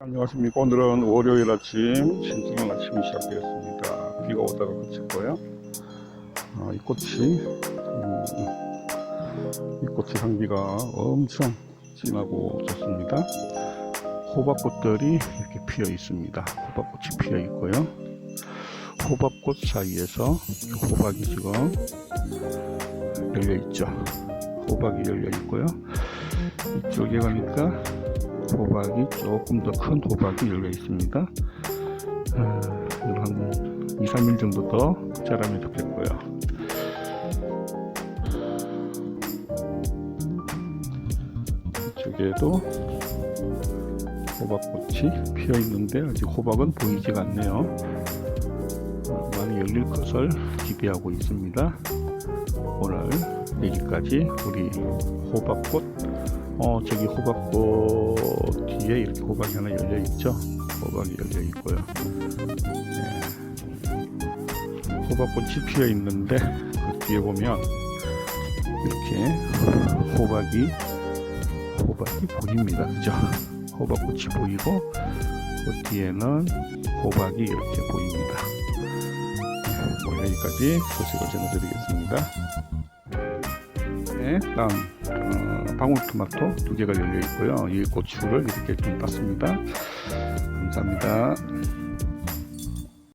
안녕하십니까. 오늘은 월요일 아침, 신중한 아침이 시작되었습니다. 비가 오다가 그쳤고요. 아, 이 꽃이, 음, 이 꽃의 향기가 엄청 진하고 좋습니다. 호박꽃들이 이렇게 피어 있습니다. 호박꽃이 피어 있고요. 호박꽃 사이에서 호박이 지금 열려 있죠. 호박이 열려 있고요. 이쪽에 가니까 호박이 조금 더큰 호박이 열려 있습니다. 아, 한 2, 3일 정도 더 자라면 좋겠고요. 이쪽에도 호박꽃이 피어 있는데 아직 호박은 보이지가 않네요. 어, 많이 열릴 것을 기대하고 있습니다. 오늘 내일까지 우리 호박꽃 어 저기 호박꽃 뒤에 이렇게 호박이 하나 열려 있죠? 호박이 열려 있고요. 네. 호박꽃이 피어 있는데 그 뒤에 보면 이렇게 호박이 호박이 보입니다. 그죠? 호박꽃이 보이고 그 뒤에는 호박이 이렇게 보입니다. 네, 오늘 여기까지 소식을 전해드리겠습니다. 네, 다음 어, 방울토마토 두 개가 열려 있고요. 이 고추를 이렇게 좀 땄습니다. 감사합니다.